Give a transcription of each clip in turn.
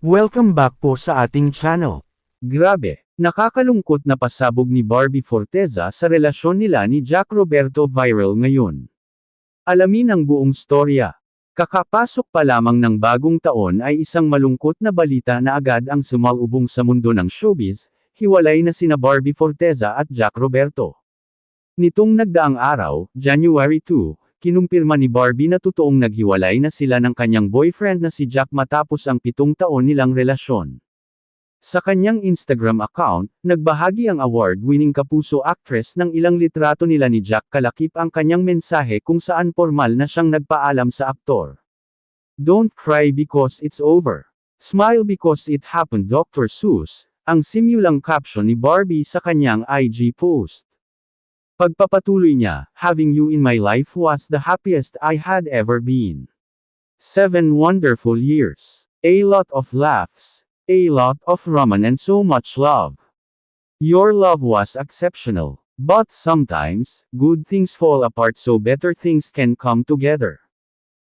Welcome back po sa ating channel. Grabe, nakakalungkot na pasabog ni Barbie Forteza sa relasyon nila ni Jack Roberto viral ngayon. Alamin ang buong storya. Kakapasok pa lamang ng bagong taon ay isang malungkot na balita na agad ang sumalubong sa mundo ng showbiz, hiwalay na sina Barbie Forteza at Jack Roberto. Nitong nagdaang araw, January 2, kinumpirma ni Barbie na totoong naghiwalay na sila ng kanyang boyfriend na si Jack matapos ang pitong taon nilang relasyon. Sa kanyang Instagram account, nagbahagi ang award-winning kapuso actress ng ilang litrato nila ni Jack kalakip ang kanyang mensahe kung saan formal na siyang nagpaalam sa aktor. Don't cry because it's over. Smile because it happened Dr. Seuss, ang simulang caption ni Barbie sa kanyang IG post. Pagpapatuloy niya, having you in my life was the happiest I had ever been. Seven wonderful years. A lot of laughs. A lot of ramen and so much love. Your love was exceptional. But sometimes, good things fall apart so better things can come together.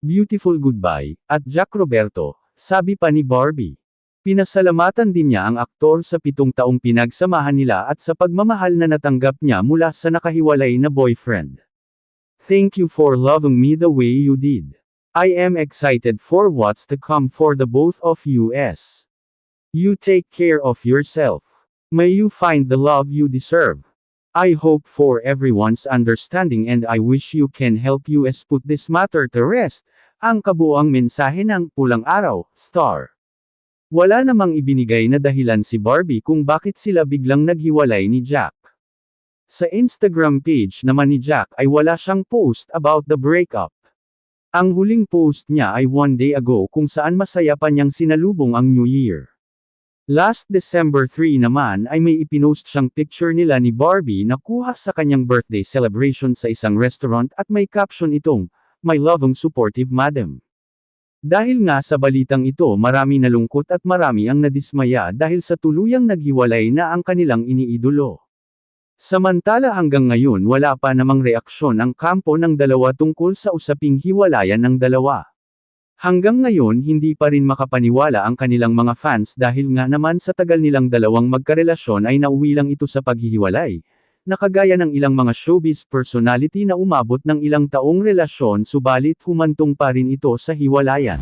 Beautiful goodbye, at Jack Roberto, sabi pa ni Barbie. Pinasalamatan din niya ang aktor sa pitong taong pinagsamahan nila at sa pagmamahal na natanggap niya mula sa nakahiwalay na boyfriend. Thank you for loving me the way you did. I am excited for what's to come for the both of you s. You take care of yourself. May you find the love you deserve. I hope for everyone's understanding and I wish you can help us put this matter to rest. Ang kabuang mensahe ng Pulang Araw, Star. Wala namang ibinigay na dahilan si Barbie kung bakit sila biglang naghiwalay ni Jack. Sa Instagram page naman ni Jack ay wala siyang post about the breakup. Ang huling post niya ay one day ago kung saan masaya pa niyang sinalubong ang New Year. Last December 3 naman ay may ipinost siyang picture nila ni Barbie na kuha sa kanyang birthday celebration sa isang restaurant at may caption itong, My loving supportive madam. Dahil nga sa balitang ito marami nalungkot at marami ang nadismaya dahil sa tuluyang naghiwalay na ang kanilang iniidolo. Samantala hanggang ngayon wala pa namang reaksyon ang kampo ng dalawa tungkol sa usaping hiwalayan ng dalawa. Hanggang ngayon hindi pa rin makapaniwala ang kanilang mga fans dahil nga naman sa tagal nilang dalawang magkarelasyon ay nauwi lang ito sa paghihiwalay. Nakagaya ng ilang mga showbiz personality na umabot ng ilang taong relasyon subalit humantong pa rin ito sa hiwalayan.